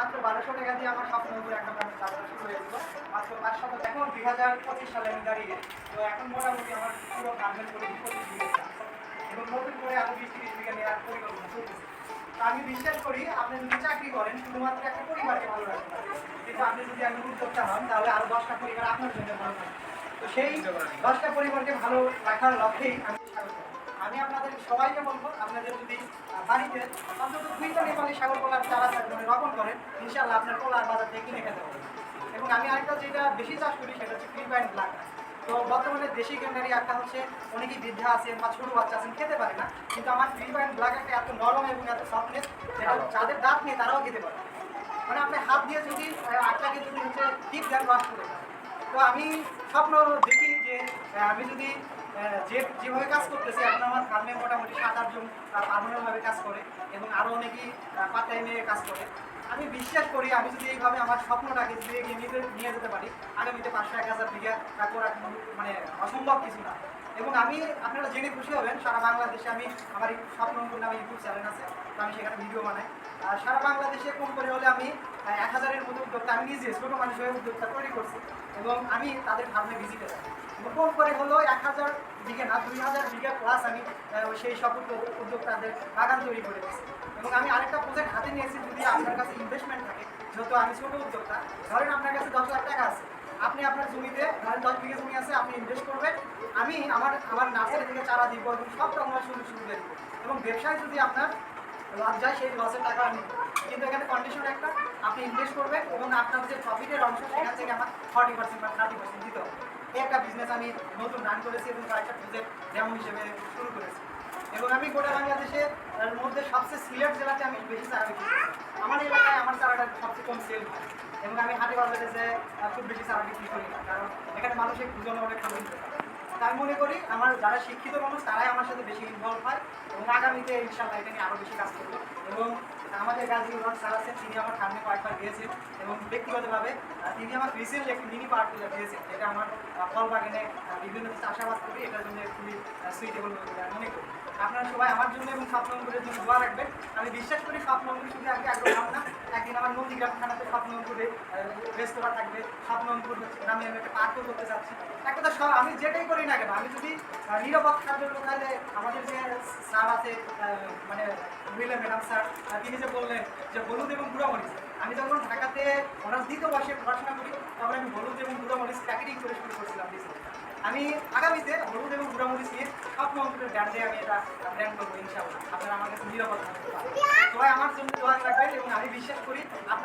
মাত্র বারোশো টাকা দিয়ে আমার স্বপ্ন উপরে একটা ব্যাংক যাত্রা শুরু হয়েছিল মাত্র পাঁচশো এখন দুই হাজার পঁচিশ সালে আমি দাঁড়িয়ে। তো এখন মোটামুটি আমার পুরো গার্মেন্ট করে পঁচিশ এবং নতুন করে আরও বিশ তিরিশ বিঘা নেওয়ার পরিকল্পনা চলতেছে তো আমি বিশ্বাস করি, আপনি যদি চাকরি করেন, শুধুমাত্র একটা পরিবারকে ভালো রাখতে কিন্তু আপনি যদি একজন উদ্যোক্তা হন, তাহলে আরও দশটা পরিবার আপনার জন্য ভালো থাকবে তো সেই দশটা পরিবারকে ভালো রাখার লক্ষ্যেই আমি। আমি আপনাদের সবাইকে বলব আপনাদের যদি বাড়িতে অন্তত দুইটা নেপালি সাগর কলার চারা মানে রোপণ করেন ইনশাল্লাহ আপনার কলার বাজার থেকে কিনে খেতে পারবেন। এবং আমি আরেকটা যেটা বেশি চাষ করি সেটা হচ্ছে ফিলিপাইন ব্ল্যাক তো বর্তমানে দেশি গেন্ডারি একটা হচ্ছে অনেকেই বৃদ্ধা আছেন বা ছোটো বাচ্চা আছেন খেতে পারে না। কিন্তু আমার ফিলিপাইন ব্ল্যাক একটা এত নরম এবং এত সফটনেস যেটা যাদের দাঁত নেই তারাও খেতে পারে মানে আপনি হাত দিয়ে যদি আটটাকে যদি হচ্ছে ঠিক দেন ওয়াশ করে। তো আমি স্বপ্ন দেখি যে আমি যদি যে যেভাবে কাজ করতেছে, এখন আমার ফার্মে মোটামুটি সাত আটজন পারমানেন্টভাবে কাজ করে এবং আরও অনেকেই পাতায় নিয়ে কাজ করে। আমি বিশ্বাস করি, আমি যদি এইভাবে আমার স্বপ্নটাকে যদি এগিয়ে নিয়ে যেতে পারি, আগামীতে পাঁচশো এক হাজার বিঘা করা মানে অসম্ভব কিছু না। এবং আমি, আপনারা জেনে খুশি হবেন, সারা বাংলাদেশে আমি, আমার এই স্বপ্ন অঙ্কুর নামে ইউটিউব চ্যানেল আছে, তো আমি সেখানে ভিডিও বানাই। আর সারা বাংলাদেশে কম করে হলে আমি এক হাজারের মতো উদ্যোক্তা, আমি নিজে ছোটো মানুষ হয়ে উদ্যোক্তা তৈরি করছি এবং আমি তাদের ফার্মে ভিজিটে যাই। এবং কম করে হলেও এক হাজার বিঘে না, দুই হাজার বিঘা প্লাস আমি সেই উদ্যোগ- উদ্যোক্তাদের বাগান তৈরি করে দিচ্ছি এবং আমি আরেকটা প্রজেক্ট হাতে নিয়েছি, যদি আপনার কাছে ইনভেস্টমেন্ট থাকে, যেহেতু আমি ছোটো উদ্যোক্তা, ধরেন আপনার কাছে দশ লাখ টাকা আছে। আপনি আপনার জমিতে, ধরেন দশ বিঘা জমি আছে, আপনি ইনভেস্ট করবেন। আমি আমার আমার নার্সারি থেকে চারা দিব এবং সব রকমের সুযোগ সুবিধা দিব। এবং ব্যবসায় যদি আপনার লস যায়, সেই লসের টাকা আমি কিন্তু এখানে কন্ডিশন একটা, আপনি ইনভেস্ট করবেন এবং আপনার যে প্রফিটের অংশ, সেখান থেকে আমার ফর্টি পার্সেন্ট বা থার্টি পার্সেন্ট দিতে হবে। একটা বিজনেস আমি নতুন রান করেছি এবং কয়েকটা প্রজেক্ট যেমন হিসেবে শুরু করেছি। এবং আমি গোটা বাংলাদেশের মধ্যে সবচেয়ে সিলেট জেলাতে আমি বেশি চারা বিক্রি আমার এলাকায় আমার চারাটা সবচেয়ে কম সেল হয়। এবং আমি হাটে বাজারে যে খুব বেশি চারা বিক্রি করি না। কারণ এখানে মানুষের খুঁজনে অনেক খাবার দিতে পারে তা আমি মনে করি আমার যারা শিক্ষিত মানুষ, তারাই আমার সাথে বেশি ইনভলভ হয় এবং আগামীতে ইনশাল্লাহ এটা নিয়ে আরও বেশি কাজ করব। এবং আমাদের গাজী উল্লাহ স্যার আছেন, তিনি আমার সামনে কয়েকবার গিয়েছেন এবং ব্যক্তিগতভাবে তিনি আমার রিসেন্ট একটি মিনি পার্ক দিয়েছেন, যেটা আমার ফল বাগানে বিভিন্ন চাষাবাদ করি, এটার জন্য খুবই সুইটেবল মনে করি। আপনারা সবাই আমার জন্য এবং স্বপ্ন অঙ্কুরের জন্য দোয়া রাখবেন। আমি বিশ্বাস করি স্বপ্ন অঙ্কুর শুধু আগে আগ্রহ হবে না, একদিন আমার নন্দীগ্রাম থানাতে স্বপ্ন অঙ্কুরে রেস্তোরাঁ থাকবে স্বপ্ন অঙ্কুর নামে আমি একটা পার্কও করতে চাচ্ছি এক কথা সব, আমি যেটাই করি না আমি যদি নিরাপদ খাদ্য তাহলে আমাদের যে স্যার আছে মানে উইলে ম্যাডাম স্যার তিনি যে বললেন যে হলুদ এবং গুঁড়ামরিচ আমি যখন ঢাকাতে অনার্স দ্বিতীয় বর্ষে পড়াশোনা করি, তখন আমি হলুদ এবং গুঁড়ামরিচ প্যাকেটিং করে শুরু করছিলাম আমি আগামীতে হলুদ এবং গুঁড়ামরিচ নিয়ে স্বপ্ন অঙ্কুরের ব্র্যান্ডে আমি এটা ব্র্যান্ড করব, ইনশাআল্লাহ। আপনারা আমার কাছে নিরাপদ থাকতে সবাই আমার জন্য দোয়া রাখবেন এবং আমি বিশ্বাস করি আপনার